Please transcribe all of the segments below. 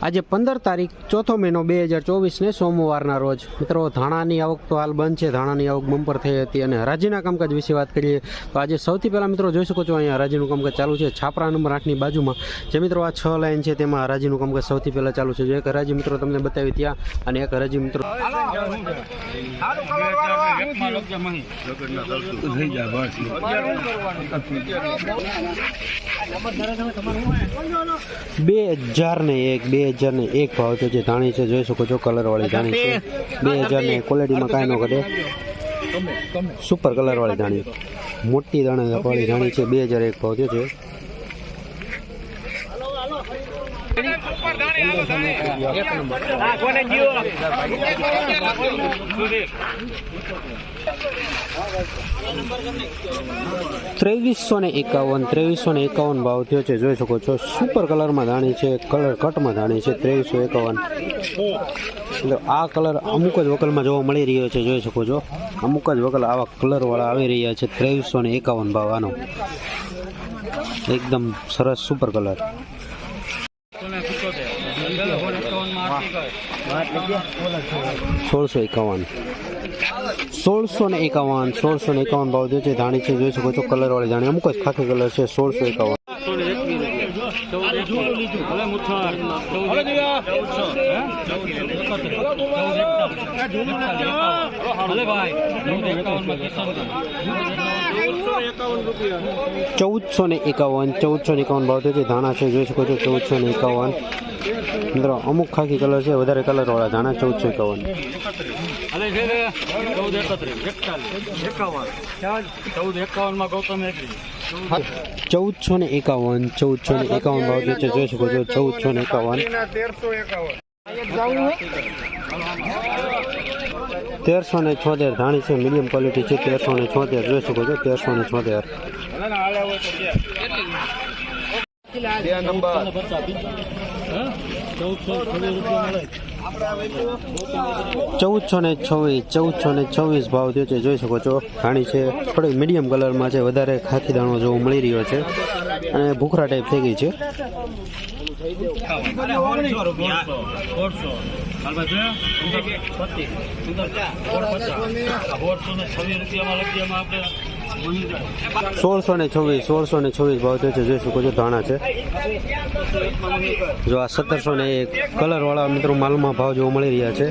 આજે પંદર તારીખ, ચોથો મહિનો બે હજાર ચોવીસને સોમવારના રોજ. મિત્રો, ધાણાની આવક તો હાલ બંધ છે. ધાણાની આવક બમ્પર થઈ હતી અને હરાજીના કામકાજ વિશે વાત કરીએ તો આજે સૌથી પહેલાં મિત્રો જોઈ શકો છો, અહીંયા હરાજીનું કામકાજ ચાલુ છે. છાપરા નંબર આઠની બાજુમાં જે મિત્રો આ છ લાઈન છે તેમાં હરાજીનું કામકાજ સૌથી પહેલાં ચાલુ છે. જો એક હરાજી મિત્રો તમને બતાવી ત્યાં અને એક હરાજી મિત્રો બે હજાર ને એક બે હજાર ને એક ભાવ છે જે ધાણી છે જોઈ શકો છો કલર વાળી ધાણી છે. બે હજાર ને ક્વોલિટીમાં કાંઈ ન ઘટે. સુપર કલર વાળી ધાણી. મોટી દાણા વાળી ધાણી છે બે હજાર એક ભાવ છે. ત્રેવીસો ને એકાવન ત્રેવીસો ને એકાવન ભાવ થયો છે, જોઈ શકો છો. સુપર કલરમાં ધાણી છે કલર કટમાં ધાણી છે ત્રેવીસો એકાવન. એટલે આ કલર અમુક જ વકલમાં જોવા મળી રહ્યો છે, જોઈ શકો છો. અમુક જ વકલ આવા કલરવાળા આવી રહ્યા છે ત્રેવીસો ને એકાવન ભાવ આનો. એકદમ સરસ સુપર કલર સોળસો એકાવન. સોળસો ને એકાવન, સોળસો ને એકાવન ભાવ જે ધાણી છે, જોઈ શકો છો કલર વાળી ધાણી. અમુક જ ખાખી કલર છે, સોળસો એકાવન. ચૌદસો ને એકાવન, ચૌદસો ને એકાવન ભાવ છે ધાણા છે, જોઈ શકો છો ચૌદસો ને એકાવન. મિત્રો અમુક ખાખી કલર છે વધારે કલર વાળા ધાણા ચૌદસો એકાવન. ચૌદ ચૌદસો ને એકાવન ચૌદસો ને એકાવન ભાવ જે છે જોઈ શકો છો ચૌદસો ને એકાવન. તેરસો ને છોતેર ધાણી છે મીડિયમ ક્વોલિટી છે તેરસો ને છોતેર જોઈ શકો છો તેરસો ને છોતેર. ચૌદસો ને છવ્વીસ ચૌદસો ને છવ્વીસ ભાવ જે છે. જોઈ શકો છો ખાણી છે. થોડી મીડિયમ કલરમાં છે. વધારે ખાખી દાણો જોવો મળી રહ્યો છે. અને ભૂખરા ટાઈપ થઈ ગઈ છે. સોળસો ને છવ્વીસ, સોળસો ને છવ્વીસ ભાવ જે છે. જોઈ શકો છો, ધાણા છે. જો આ સત્તરસો ને એક કલર વાળા મિત્રો માલમાં ભાવ જોવા મળી રહ્યા છે.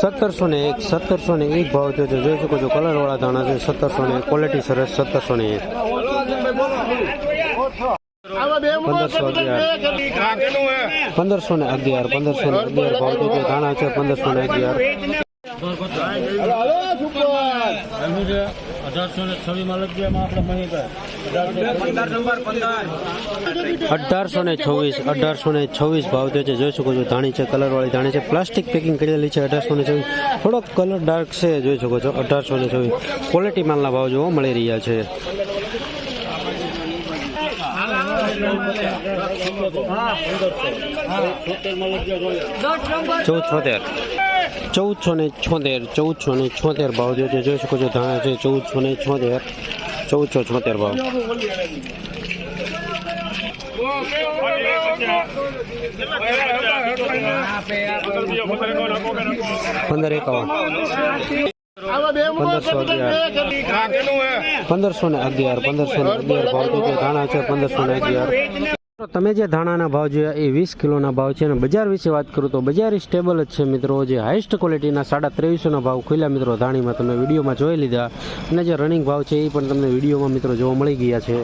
સત્તરસો ને એક, સત્તરસો ને એક ભાવ થયો છે. જોઈ શકો છો કલર વાળા ધાણા છે. સત્તરસો ને ક્વોલિટી સરસ, સત્તરસો ને એક. પંદરસો અગિયાર. પંદરસો ને અગિયાર, પંદરસો ને અગિયાર ભાવ છે. ધાણા છે, પંદરસો ને અગિયાર. અઢારસો ને છવ્વીસ એમાં આપણે અઢારસો ને છવ્વીસ અઢારસો ને છવ્વીસ ભાવ જે છે. જોઈ શકો છો ધાણી છે કલર વાળી ધાણી છે. પ્લાસ્ટિક પેકિંગ કરેલી છે અઢારસો ને છવ્વીસ. થોડોક કલર ડાર્ક છે જોઈ શકો છો અઢારસો ને છવ્વીસ. ક્વોલિટી માલના ભાવ જોવા મળી રહ્યા છે. ચૌદ છોતેર. ચૌદસો ને છોતેર ચૌદસો ને છોતેર ભાવ જે જોઈ શકો છો, ધાણા છે ચૌદસો ને છોતેર ચૌદસો છોતેર ભાવ. પંદર એકાવન. પંદરસો ને અગિયાર, પંદરસો ને અગિયાર ભાવ તો ધાણા છે, પંદરસો ને અગિયાર. તમે જે ધાણાના ભાવ જોયા એ વીસ કિલોના ભાવ છે અને બજાર વિશે વાત કરું તો બજાર સ્ટેબલ જ છે મિત્રો. જે હાઈસ્ટ ક્વોલિટીના સાડા ત્રેવીસોના ભાવ ખુલ્યા મિત્રો. ધાણીમાં તમે વિડીયોમાં જોઈ લીધા. અને જે રનિંગ ભાવ છે એ પણ તમને વિડીયોમાં મિત્રો જોવા મળી ગયા છે.